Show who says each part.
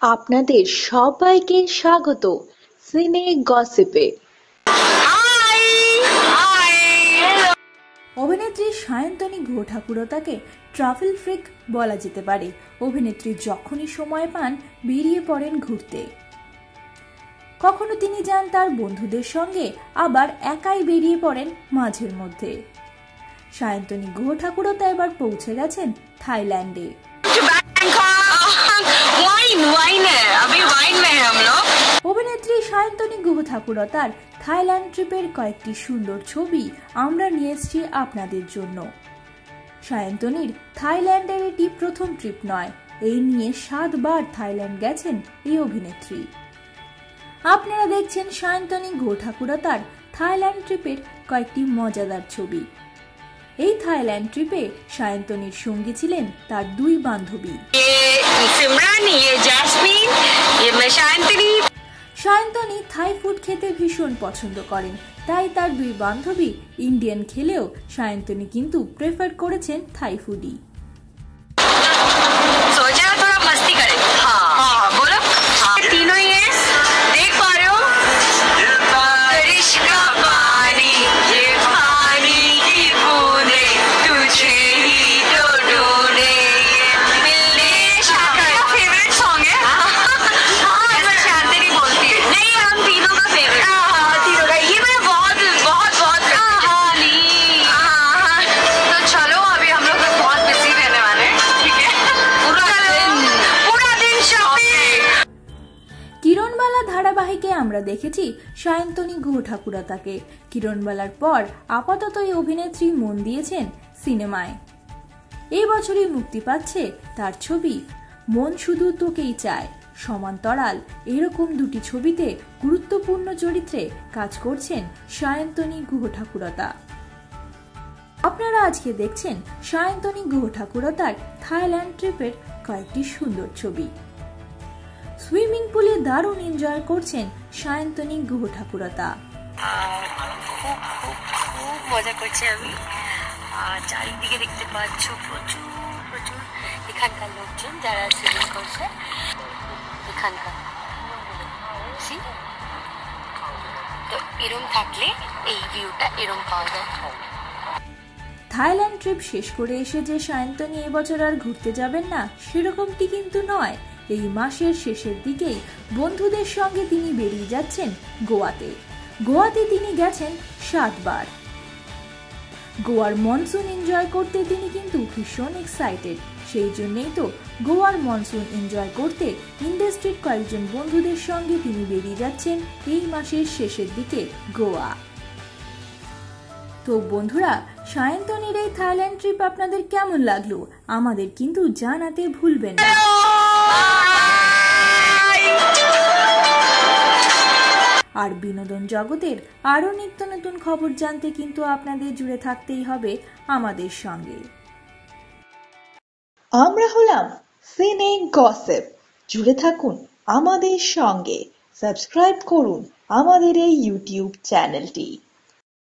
Speaker 1: আপনাদের সবাইকে স্বাগত সিনে গসিপে।
Speaker 2: অভিনেত্রী সায়ন্তনী গুহ ঠাকুরতাকে ট্রাভেল ফ্রিক বলা যেতে পারে। অভিনেত্রী যখনই সময় পান, বেরিয়ে পড়েন ঘুরতে। কখনো তিনি যান তার বন্ধুদের সঙ্গে, আবার একাই বেরিয়ে পড়েন মাঝের মধ্যে। সায়ন্তনী গুহ ঠাকুরতা এবার পৌঁছে গেছেন থাইল্যান্ডে।
Speaker 3: वाइन वाइन है अभी वाइन में है हम लोग
Speaker 2: অভিনেত্রী সায়ন্তনী গুহ ঠাকুরতার থাইল্যান্ড ট্রিপের কয়েকটি সুন্দর ছবি আমরা নিয়ে এসেছি আপনাদের জন্য সায়ন্তনীর থাইল্যান্ডের এটি প্রথম ট্রিপ নয় এই নিয়ে সাতবার থাইল্যান্ড গেছেন এই অভিনেত্রী আপনারা দেখছেন সায়ন্তনী গুহ ঠাকুরতার থাইল্যান্ড ট্রিপের কয়েকটি মজাদার ছবি এই থাইল্যান্ড ট্রিপে সায়ন্তনীর সঙ্গী ছিলেন তার দুই বান্ধবী
Speaker 3: ये सिमरन ये जैस्मीन ये मैं शांतिनी
Speaker 2: সায়ন্তনী থাই ফুড খেতে ভীষণ পছন্দ করেন তাই তার দুই বান্ধবী ইন্ডিয়ান খেলেও সায়ন্তনী কিন্তু প্রেফার করেছেন থাই ফুডই ধারাবাহিকে আমরা দেখেছি সায়ন্তনী গুহ ঠাকুরতাকে কিরণবালার পর আপাতত এই অভিনেত্রী মন দিয়েছেন সিনেমায়। এই বছরই মুক্তি পাচ্ছে তার ছবি, মন শুধু তোকেই চায়। সমান্তরাল এরকম দুটি ছবিতে গুরুত্বপূর্ণ চরিত্রে কাজ করছেন সায়ন্তনী গুহ ঠাকুরতা আপনারা আজকে দেখছেন সায়ন্তনী গুহ ঠাকুরতার থাইল্যান্ড ট্রিপের কয়েকটি সুন্দর ছবি। সুইমিং পুলে দারুণ এনজয় করছেন সায়ন্তনী গুহ ঠাকুরতা
Speaker 3: খুব খুব মজা করছি আমি। আর চারিদিকে দেখতে পাচ্ছ প্রচুর প্রচুর এখানকার লোকজন যারা সুইমিং করছে। এখানকার তো এরম থাকলে এই ভিউটা এরম পাওয়া যায়।
Speaker 2: থাইল্যান্ড ট্রিপ শেষ করে এসে যে সায়ন্তনী এবছর আর ঘুরতে যাবেন না, সেরকমটি কিন্তু নয়। এই মাসের শেষের দিকেই বন্ধুদের সঙ্গে তিনি বেরিয়ে যাচ্ছেন গোয়াতে। গোয়াতে তিনি গেছেন সাতবার। গোয়ার মনসুন এনজয় করতে তিনি কিন্তু ভীষণ এক্সাইটেড সেই জন্যই তো গোয়ার মনসুন এনজয় করতে ইন্ডাস্ট্রির কয়েকজন বন্ধুদের সঙ্গে তিনি বেরিয়ে যাচ্ছেন এই মাসের শেষের দিকে গোয়া। তো বন্ধুরা, সায়ন্তনীর এই থাইল্যান্ড ট্রিপ আপনাদের কেমন লাগল? আমাদের কিন্তু জানাতে ভুলবেন না। আর বিনোদন জগতের আরও নিত্য নতুন খবর জানতে কিন্তু আপনাদের জুড়ে থাকতেই হবে আমাদের সঙ্গে।
Speaker 1: আমরা হলাম সিনে গসিপ। জুড়ে থাকুন আমাদের সঙ্গে। সাবস্ক্রাইব করুন আমাদের এই ইউটিউব চ্যানেলটি।